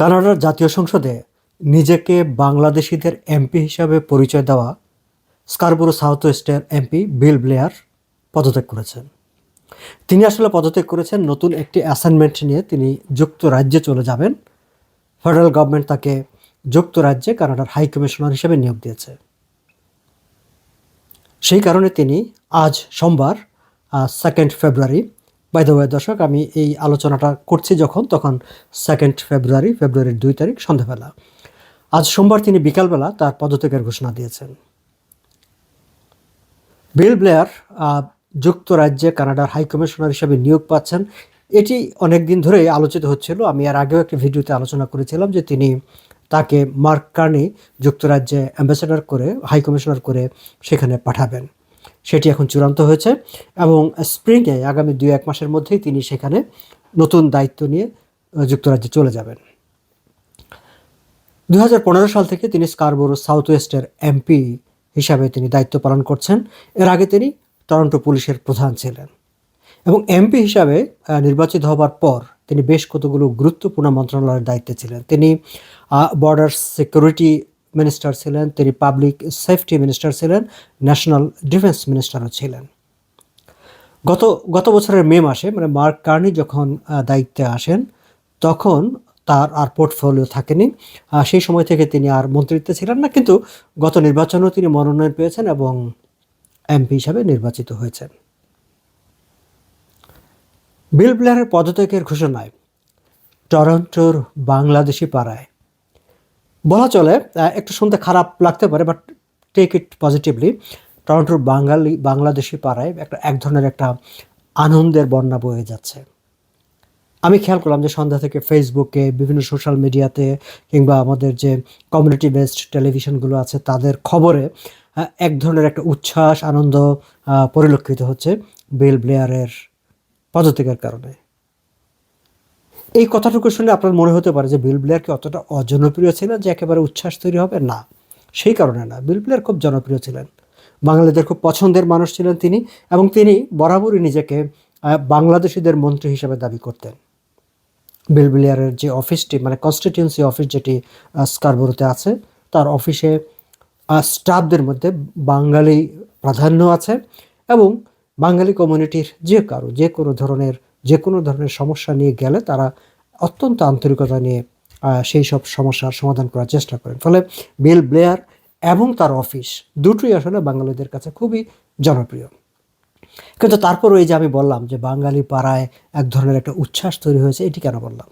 কানাডার জাতীয় সংসদে নিজেকে বাংলাদেশিদের এমপি হিসাবে পরিচয় দেওয়া স্কারবুরো সাউথ ওয়েস্টের এমপি বিল ব্লেয়ার পদত্যাগ করেছেন। তিনি আসলে পদত্যাগ করেছেন নতুন একটি অ্যাসাইনমেন্ট নিয়ে তিনি যুক্তরাজ্যে চলে যাবেন। ফেডারেল গভর্নমেন্ট তাকে যুক্তরাজ্যে কানাডার হাই কমিশনার হিসেবে নিয়োগ দিয়েছে। সেই কারণে তিনি আজ সোমবার second February by the way দর্শক, আমি এই আলোচনাটা করছি যখন, তখন সেকেন্ড ফেব্রুয়ারি ফেব্রুয়ারির দুই তারিখ সন্ধ্যাবেলা আজ সোমবার তিনি বিকালবেলা তার পদত্যাগের ঘোষণা দিয়েছেন। বিল ব্লেয়ার যুক্তরাজ্যে কানাডার হাই কমিশনার হিসেবে নিয়োগ পাচ্ছেন। এটি অনেক দিন ধরেই আলোচিত হচ্ছিল। আমি এর আগেও একটি ভিডিওতে আলোচনা করেছিলাম যে তিনি তাকে মার্ক কার্নি যুক্তরাজ্যে অ্যাম্বাসেডর করে হাই কমিশনার করে সেখানে পাঠাবেন। সেটি এখন চূড়ান্ত হয়েছে এবং স্প্রিংয়ে আগামী দুই এক মাসের মধ্যেই তিনি সেখানে নতুন দায়িত্ব নিয়ে যুক্তরাজ্যে চলে যাবেন। দু হাজার পনেরো সাল থেকে তিনি স্কারবোরো সাউথ ওয়েস্টের এমপি হিসাবে তিনি দায়িত্ব পালন করছেন। এর আগে তিনি টরন্টো পুলিশের প্রধান ছিলেন এবং এমপি হিসাবে নির্বাচিত হবার পর তিনি বেশ কতগুলো গুরুত্বপূর্ণ মন্ত্রণালয়ের দায়িত্বে ছিলেন। তিনি বর্ডার সিকিউরিটি মিনিস্টার ছিলেন, তিনি পাবলিক সেফটি মিনিস্টার ছিলেন, ন্যাশনাল ডিফেন্স মিনিস্টারও ছিলেন। গত গত বছরের মে মাসে মানে মার্ক কার্নি যখন দায়িত্বে আসেন, তখন তার আর পোর্টফোলিও থাকেনি। সেই সময় থেকে তিনি আর মন্ত্রিত্বে ছিলেন না, কিন্তু গত নির্বাচনেও তিনি মনোনয়ন পেয়েছেন এবং এমপি হিসাবে নির্বাচিত হয়েছেন। বিল ব্লেয়ারের পদত্যাগের ঘোষণায় টরন্টোর বাংলাদেশি পাড়ায় বলা চলে একটু শুনতে খারাপ লাগতে পারে বাট টেক ইট পজিটিভলি টরন্টোর বাঙালি, বাংলাদেশি পাড়ায় একটা, এক ধরনের একটা আনন্দের বন্যা বয়ে যাচ্ছে। আমি খেয়াল করলাম যে সন্ধ্যা থেকে ফেসবুকে বিভিন্ন সোশ্যাল মিডিয়াতে কিংবা আমাদের যে কমিউনিটি বেসড টেলিভিশনগুলো আছে, তাদের খবরে এক ধরনের একটা উচ্ছ্বাস, আনন্দ পরিলক্ষিত হচ্ছে বিল ব্লেয়ারের পদত্যাগের কারণে। এই কথাটুকু শুনে আপনার মনে হতে পারে যে বিল ব্লেয়ার কি অতটা অজনপ্রিয় ছিলেন যে একেবারে উচ্ছ্বাস তৈরি হবে? না, সেই কারণে না। বিল ব্লেয়ার খুব জনপ্রিয় ছিলেন। বাঙালিদের খুব পছন্দের মানুষ ছিলেন তিনি এবং তিনি বরাবরই নিজেকে বাংলাদেশিদের মন্ত্রী হিসেবে দাবি করতেন। বিল ব্লেয়ারের যে অফিসটি মানে কনস্টিটিউন্সি অফিস যেটি স্কারবোরোতে আছে, তার অফিসে স্টাফদের মধ্যে বাঙালি প্রাধান্য আছে এবং বাঙালি কমিউনিটির যে কারও, যে কোনো ধরনের যে কোনো ধরনের সমস্যা নিয়ে গেলে তারা অত্যন্ত আন্তরিকতা নিয়ে সেই সব সমস্যার সমাধান করার চেষ্টা করেন। ফলে বিল ব্লেয়ার এবং তার অফিস দুটোই আসলে বাঙালিদের কাছে খুবই জনপ্রিয়। কিন্তু তারপর ওই যে আমি বললাম যে বাঙালি পাড়ায় এক ধরনের একটা উচ্ছ্বাস তৈরি হয়েছে, এটি কেন বললাম?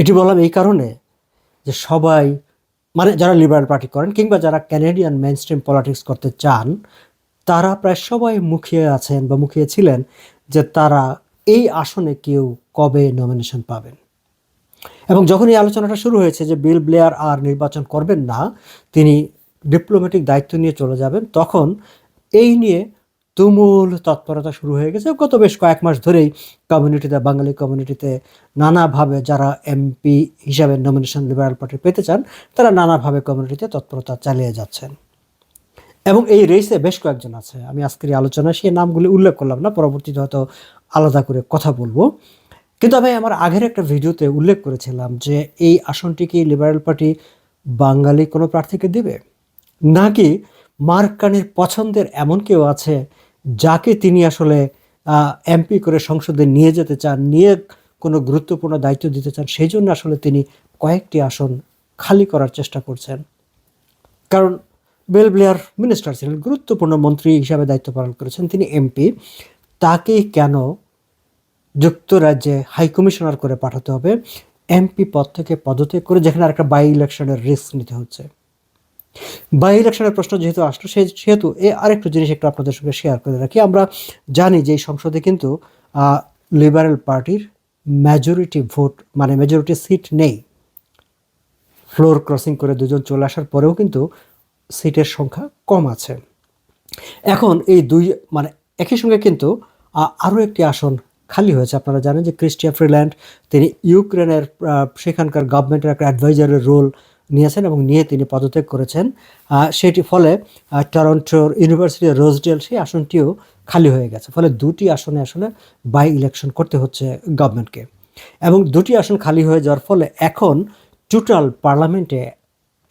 এটি বললাম এই কারণে যে সবাই মানে যারা লিবারেল পার্টি করেন কিংবা যারা ক্যানেডিয়ান মেন স্ট্রিম পলিটিক্স করতে চান, তারা প্রায় সবাই মুখিয়ে আছেন বা মুখিয়ে ছিলেন যে তারা এই আসনে কেউ কবে নমিনেশন পাবেন? এবং যখন এই আলোচনাটা শুরু হয়েছে যে বিল ব্লেয়ার আর নির্বাচন করবেন না, তিনি ডিপ্লোম্যাটিক দায়িত্ব নিয়ে চলে যাবেন, তখন এই নিয়ে তুমুল তৎপরতা শুরু হয়ে গেছে। গত বেশ কয়েক মাস ধরেই কমিউনিটিতে বাঙালি কমিউনিটিতে নানাভাবে যারা এমপি হিসাবে নমিনেশন লিবারাল পার্টি পেতে চান, তারা নানাভাবে কমিউনিটিতে তৎপরতা চালিয়ে যাচ্ছেন। এবং এই রেসে বেশ কয়েকজন আছে। আমি আজকের এই আলোচনায় সেই নামগুলি উল্লেখ করলাম না, পরবর্তীতে হয়তো আলাদা করে কথা বলব। কিন্তু আমি আমার আগের একটা ভিডিওতে উল্লেখ করেছিলাম যে এই আসনটি কি লিবারেল পার্টি বাঙালি কোনো প্রার্থীকে দেবে? নাকি মার্ক কানির পছন্দের এমন কেউ আছে যাকে তিনি আসলে এমপি করে সংসদে নিয়ে যেতে চান, নিয়ে কোনো গুরুত্বপূর্ণ দায়িত্ব দিতে চান, সেই জন্য আসলে তিনি কয়েকটি আসন খালি করার চেষ্টা করছেন। কারণ বেল ব্লেয়ার মিনিস্টার ছিলেন, গুরুত্বপূর্ণ মন্ত্রী হিসাবে দায়িত্ব পালন করেছেন তিনি, এমপি। তাকে কেন যুক্তরাজ্যে হাইকমিশনার করে পাঠাতে হবে? এমপি পদ থেকে পদত্যাগ করে যেখানে আরেকটা বাই ইলেকশনের রিস্ক নিতে হচ্ছে। বাই ইলেকশনের প্রশ্ন যেহেতু আসলো, সে সেহেতু এ আরেকটু জিনিস একটু আপনাদের সঙ্গে শেয়ার করে রাখি। আমরা জানি যে এই সংসদে কিন্তু লিবারেল পার্টির মেজরিটি ভোট মানে মেজরিটি সিট নেই। ফ্লোর ক্রসিং করে দুজন চলে আসার পরেও কিন্তু সিটের সংখ্যা কম আছে। এখন এই দুই মানে একই সঙ্গে কিন্তু আরও একটি আসন খালি হয়েছে। আপনারা জানেন যে ক্রিস্টিয়া ফ্রিল্যান্ড, তিনি ইউক্রেনের সেখানকার গভর্নমেন্টের একটা অ্যাডভাইজারের রোল নিয়েছেন এবং নিয়ে তিনি পদত্যাগ করেছেন। সেটি ফলে টরন্টোর ইউনিভার্সিটি রোজডেল সেই আসনটিও খালি হয়ে গেছে। ফলে দুটি আসনে আসলে বাই ইলেকশন করতে হচ্ছে গভর্নমেন্টকে এবং দুটি আসন খালি হয়ে যাওয়ার ফলে এখন টোটাল পার্লামেন্টে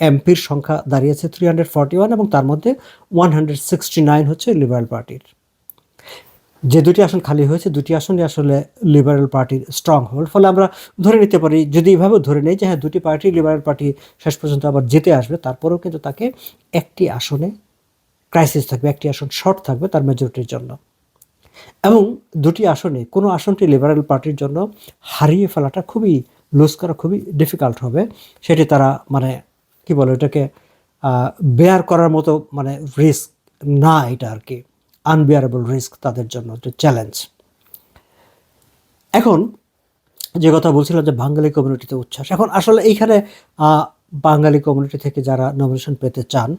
এমপির সংখ্যা দাঁড়িয়েছে থ্রি হান্ড্রেড ফর্টি ওয়ান এবং তার মধ্যে ওয়ান হান্ড্রেড সিক্সটি নাইন হচ্ছে লিবারেল পার্টির যে দুটি আসন খালি হয়েছে, দুটি আসনই আসলে লিবারেল পার্টির স্ট্রং হোল্ড ফলে আমরা ধরে নিতে পারি, যদি এইভাবে ধরে নেই যে হ্যাঁ দুটি পার্টি লিবারেল পার্টি শেষ পর্যন্ত আবার জিতে আসবে, তারপরেও কিন্তু তাকে একটি আসনে ক্রাইসিস থাকবে, একটি আসন শর্ট থাকবে তার মেজরিটির জন্য। এবং দুটি আসনে, কোনো আসনটি লিবারেল পার্টির জন্য হারিয়ে ফেলাটা খুবই লুজ করা খুবই ডিফিকাল্ট হবে। সেটি তারা মানে কি বলে এটাকে বেয়ার করার মতো মানে রিস্ক না এটা আর কি আনবিয়ারেবল রিস্ক তাদের জন্য একটা চ্যালেঞ্জ এখন যে কথা বলছিলাম যে বাঙালি কমিউনিটিতে উচ্ছ্বাস, এখন আসলে এইখানে বাঙালি কমিউনিটি থেকে যারা নমিনেশন পেতে চান,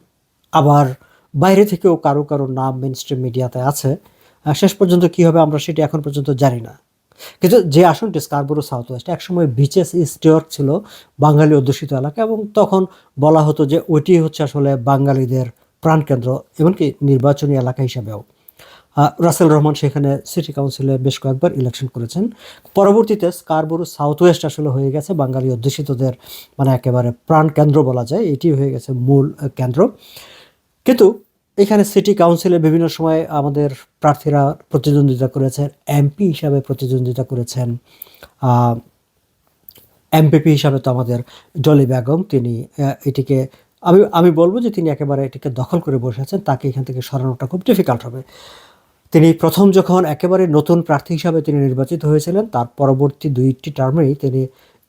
আবার বাইরে থেকেও কারও কারও নাম মেন স্ট্রিম মিডিয়াতে আছে শেষ পর্যন্ত কী হবে আমরা সেটি এখন পর্যন্ত জানি না। কিন্তু যে আসনটি স্কারবোরো সাউথ ওয়েস্ট একসময় বিচেস ইয়র্ক ছিল, বাঙালি অধ্যুষিত এলাকা এবং তখন বলা হতো যে ওইটি হচ্ছে আসলে বাঙালিদের প্রাণকেন্দ্র, এমনকি নির্বাচনী এলাকা হিসাবেও। রাসেল রহমান সেখানে সিটি কাউন্সিলে বেশ কয়েকবার ইলেকশন করেছেন। পরবর্তীতে স্কারবোরো সাউথ ওয়েস্ট আসলে হয়ে গেছে বাঙালি অধ্যুষিতদের মানে একেবারে প্রাণ কেন্দ্র বলা যায়। এটি হয়ে গেছে মূল কেন্দ্র। কিন্তু এখানে সিটি কাউন্সিলে বিভিন্ন সময় আমাদের প্রার্থীরা প্রতিদ্বন্দ্বিতা করেছেন এমপি হিসাবে প্রতিদ্বন্দ্বিতা করেছেন এমপিপি হিসাবে তো আমাদের ডলি বেগম, তিনি এটিকে, আমি আমি বলব যে তিনি একেবারে এটিকে দখল করে বসে আছেন তাকে এখান থেকে সরানোটা খুব ডিফিকাল্ট হবে। তিনি প্রথম যখন একেবারে নতুন প্রার্থী হিসাবে তিনি নির্বাচিত হয়েছিলেন, তার পরবর্তী দুইটি টার্মেই তিনি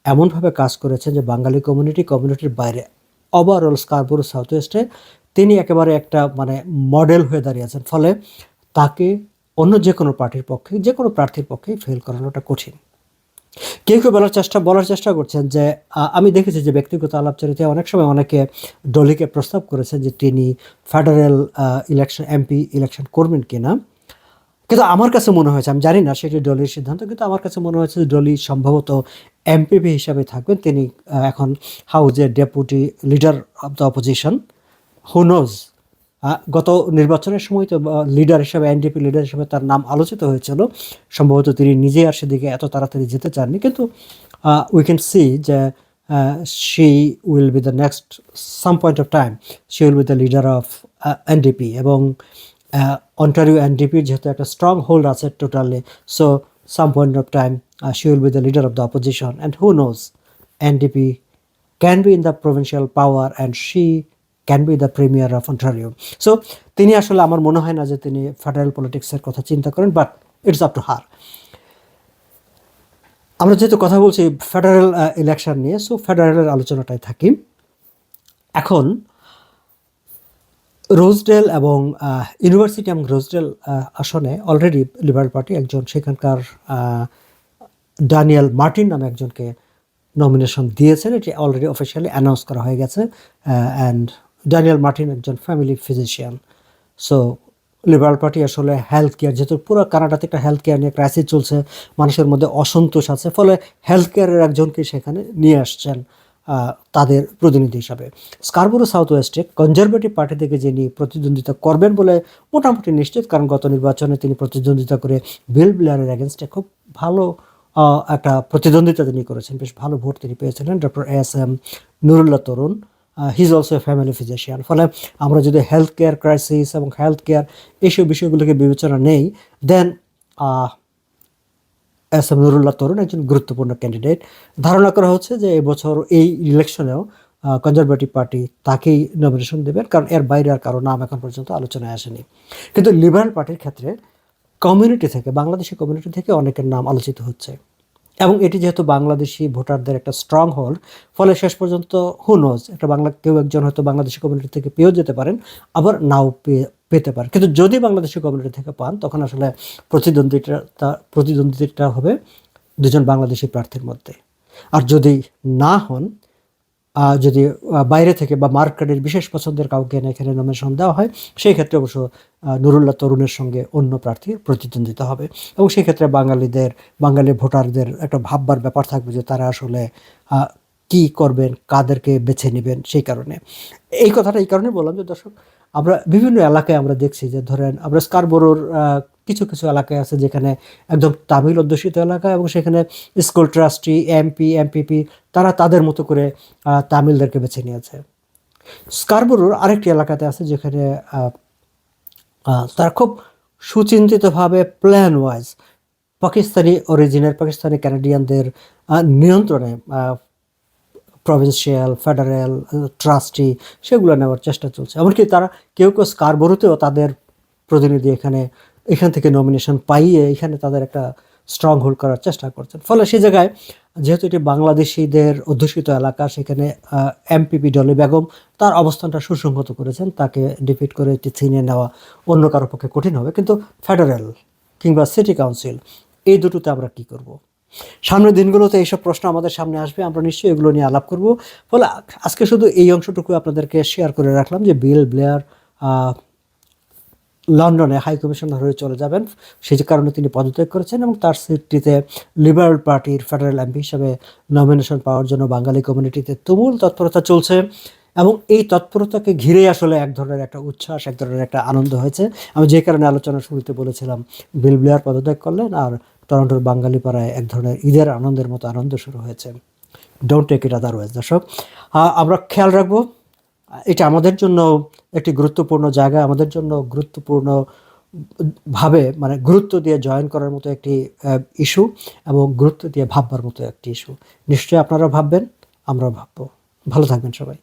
এমনভাবে কাজ করেছেন যে বাঙালি কমিউনিটি কমিউনিটির বাইরে ওভারঅল স্কারবোরো সাউথ ওয়েস্টে তিনি একেবারে একটা মানে মডেল হয়ে দাঁড়িয়েছেন ফলে তাকে অন্য যে কোনো পার্টির পক্ষে, যে কোনো প্রার্থীর পক্ষে ফেল করানোটা কঠিন। কেউ কেউ বলার চেষ্টা বলার চেষ্টা করছেন যে আমি দেখেছি যে ব্যক্তিগত আলাপচারিতায় অনেক সময় অনেকে ডলিকে প্রস্তাব করেছেন যে তিনি ফেডারেল ইলেকশন এমপি ইলেকশন করবেন কিনা। কিন্তু আমার কাছে মনে হয়েছে, আমি জানি না সেটি ডলির সিদ্ধান্ত, কিন্তু আমার কাছে মনে হয়েছে ডলি সম্ভবত এমপিপি হিসাবে থাকবেন। তিনি এখন হাউজের deputy leader of the opposition who knows গত নির্বাচনের সময় তো লিডার হিসাবে এনডিপি লিডার হিসাবে তার নাম আলোচিত হয়েছিল। সম্ভবত তিনি নিজে আর সেদিকে এত তাড়াতাড়ি যেতে চাননি। কিন্তু উই ক্যান সি যে she will be the next some point of time she will be the leader of NDP এবং অন্টারিও এনডিপির যেহেতু একটা স্ট্রং হোল্ড আছে totally so some point of time she will be the leader of the opposition and who knows NDP can be in the provincial power and she can be the premier of Ontario so তিনি আসলে আমার মনে হয় না যে তিনি federal পলিটিক্সের কথা চিন্তা করেন but it's up to her আমরা যেহেতু কথা বলছি ফেডারেল ইলেকশন নিয়ে সো ফেডারেলের আলোচনাটায় থাকি। এখন রোজডেল এবং ইউনিভার্সিটি এবং রোজডেল আসনে অলরেডি লিবারেল পার্টি একজন, সেখানকার ড্যানিয়েল মার্টিন নামে একজনকে নমিনেশন দিয়েছেন, এটি অলরেডি অফিসিয়ালি অ্যানাউন্স করা হয়ে গেছে অ্যান্ড ড্যানিয়েল মার্টিন একজন family physician so Liberal Party আসলে হেলথ কেয়ার যেহেতু পুরো কানাডাতে একটা হেলথ কেয়ার নিয়ে ক্রাইসিস চলছে, মানুষের মধ্যে অসন্তোষ আছে, ফলে হেলথ কেয়ারের একজনকে সেখানে নিয়ে আসছেন তাদের প্রতিনিধি হিসাবে। স্কারবোরো সাউথ ওয়েস্টে কনজারভেটিভ পার্টি থেকে যিনি প্রতিদ্বন্দ্বিতা করবেন বলে মোটামুটি নিশ্চিত, কারণ গত নির্বাচনে তিনি প্রতিদ্বন্দ্বিতা করে বিল ব্লেয়ারের এগেনস্টে খুব ভালো একটা প্রতিদ্বন্দ্বিতা তিনি করেছেন, বেশ ভালো ভোট তিনি পেয়েছিলেন। Doctor S M Nurullah Tarun he's also a family physician ফলে আমরা যদি হেলথ কেয়ার ক্রাইসিস এবং হেলথ কেয়ার এইসব বিষয়গুলোকে বিবেচনা নেই then S M Nurullah Tarun একজন গুরুত্বপূর্ণ ক্যান্ডিডেট ধারণা করা হচ্ছে যে এবছর এই ইলেকশনেও কনজারভেটিভ পার্টি তাকেই নমিনেশন দেবেন, কারণ এর বাইরে আর কারও নাম এখন পর্যন্ত আলোচনায় আসেনি। কিন্তু লিবারেল পার্টির ক্ষেত্রে কমিউনিটি থেকে বাংলাদেশি কমিউনিটি থেকে অনেকের নাম আলোচিত হচ্ছে। এবং এটি যেহেতু বাংলাদেশি ভোটারদের একটা স্ট্রং হোল্ড ফলে শেষ পর্যন্ত হুনোজ একটা বাংলা, কেউ একজন হয়তো বাংলাদেশি কমিউনিটি থেকে পেয়েও যেতে পারেন, আবার নাও পেয়ে পেতে পারেন। কিন্তু যদি বাংলাদেশি কমিউনিটি থেকে পান, তখন আসলে প্রতিদ্বন্দ্বিতা প্রতিদ্বন্দ্বিতা হবে দুজন বাংলাদেশি প্রার্থীর মধ্যে। আর যদি না হন যদি বাইরে থেকে বা মার্কেটের বিশেষ পছন্দের কাউকে এনে এখানে নমিনেশন দেওয়া হয়, সেই ক্ষেত্রে অবশ্য নুরুল্লাহ তরুণের সঙ্গে অন্য প্রার্থীর প্রতিদ্বন্দ্বিতা হবে। এবং সেই ক্ষেত্রে বাঙালিদের, বাঙালি ভোটারদের একটা ভাববার ব্যাপার থাকবে যে তারা আসলে কি করবেন, কাদেরকে বেছে নেবেন সেই কারণে। এই কথাটা এই কারণে বললাম যে দর্শক, আমরা বিভিন্ন এলাকায় আমরা দেখছি যে ধরেন আমরা স্কারবোরোর কিছু কিছু এলাকায় আছে যেখানে একদম তামিল অধ্যুষিত এলাকা এবং সেখানে স্কুল ট্রাস্টি, এমপি, এমপিপি, তারা তাদের মতো করে তামিলদেরকে বেছে নিয়েছে। স্কারবরুর আরেকটি এলাকাতে আছে যেখানে তারা খুব সুচিন্তিতভাবে প্ল্যান ওয়াইজ পাকিস্তানি অরিজিনের পাকিস্তানি ক্যানাডিয়ানদের নিয়ন্ত্রণে প্রভিন্সিয়াল ফেডারেল ট্রাস্টি সেগুলো নেওয়ার চেষ্টা চলছে। এমনকি তারা কেউ কেউ স্কারবরুতেও তাদের প্রতিনিধি এখানে এখান থেকে নমিনেশন পাইয়ে এখানে তাদের একটা স্ট্রং হোল্ড করার চেষ্টা করছেন। ফলে সেই জায়গায় যেহেতু এটি বাংলাদেশিদের অধ্যুষিত এলাকা, সেখানে এমপিপি ডলি বেগম তার অবস্থানটা সুসংহত করেছেন। তাকে ডিফিট করে এটি ছিনিয়ে নেওয়া অন্য কারও পক্ষে কঠিন হবে। কিন্তু ফেডারেল কিংবা সিটি কাউন্সিল এই দুটোতে আমরা কি করব? সামনের দিনগুলোতে এইসব প্রশ্ন আমাদের সামনে আসবে, আমরা নিশ্চয়ই এগুলো নিয়ে আলাপ করব। ফলে আজকে শুধু এই অংশটুকু আপনাদেরকে শেয়ার করে রাখলাম যে বিল ব্লেয়ার লন্ডনে হাই কমিশনার হয়ে চলে যাবেন। সেই কারণে তিনি পদত্যাগ করেছেন এবং তার সিটটিতে লিবারেল পার্টির ফেডারেল এমপি হিসাবে নমিনেশন পাওয়ার জন্য বাঙালি কমিউনিটিতে তুমুল তৎপরতা চলছে এবং এই তৎপরতাকে ঘিরে আসলে এক ধরনের একটা উচ্ছ্বাস, এক ধরনের একটা আনন্দ হয়েছে। আমি যে কারণে আলোচনা শুরুতে বলেছিলাম, বিল ব্লেয়ার পদত্যাগ করলেন আর টরন্টোর বাঙালি পাড়ায় এক ধরনের ঈদের আনন্দের মতো আনন্দ শুরু হয়েছে। ডোন্ট টেক ইট আদারওয়াইজ দর্শক। আমরা খেয়াল রাখব এটা আমাদের জন্য একটি গুরুত্বপূর্ণ জায়গা, আমাদের জন্য গুরুত্বপূর্ণ ভাবে মানে গুরুত্ব দিয়ে জয়েন করার মতো একটি ইস্যু এবং গুরুত্ব দিয়ে ভাববার মতো একটি ইস্যু নিশ্চয়ই আপনারা ভাববেন, আমরাও ভাববো। ভালো থাকবেন সবাই।